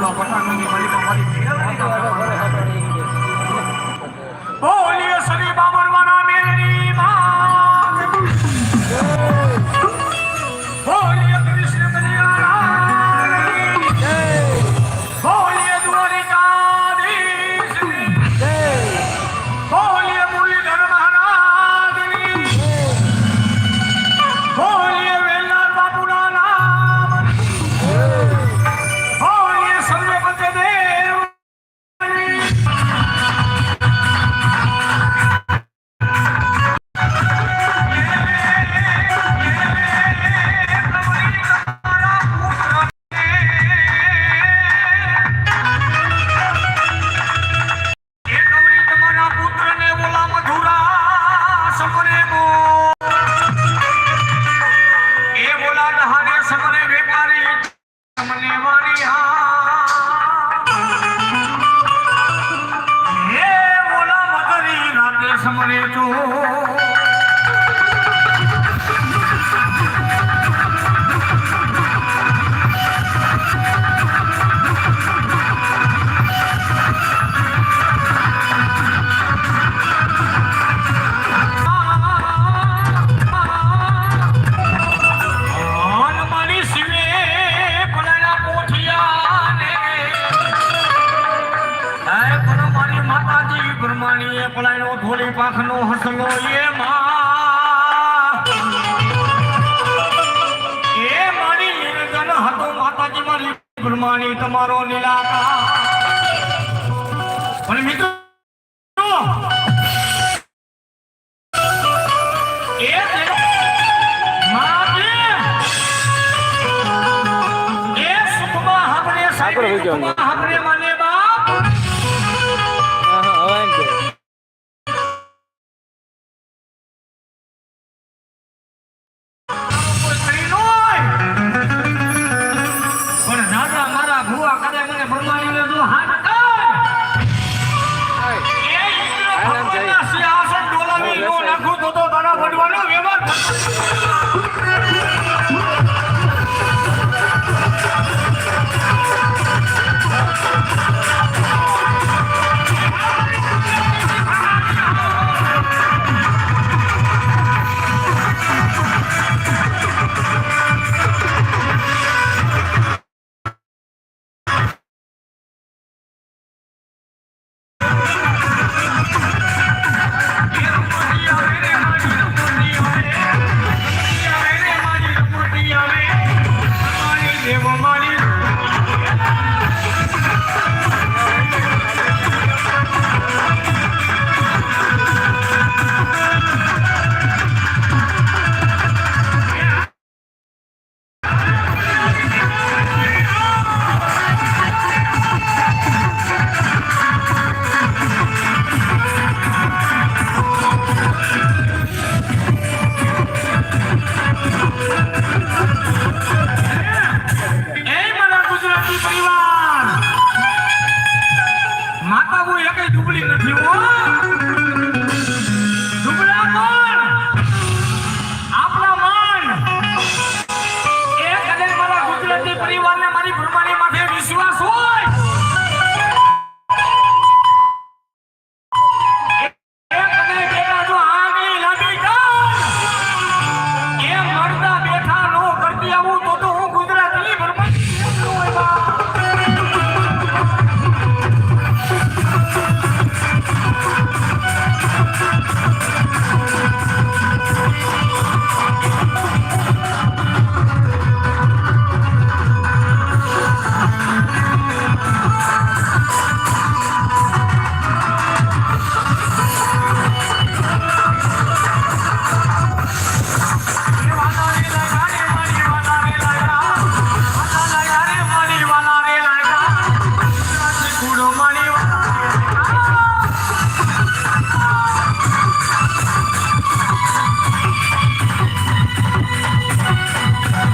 老婆大哥你和你爸你别为 Bye. પલાયનો ભોલી પાખનો હસલો એ એ મારી નિર્જન હતો માતાજી મારી ગુરમાની તમારો લીલાતા પણ મિત્રો આપણે મને બા. கொண்டு வரணும் விமான give me them money. માતા કોઈ એક ડુબલી નથી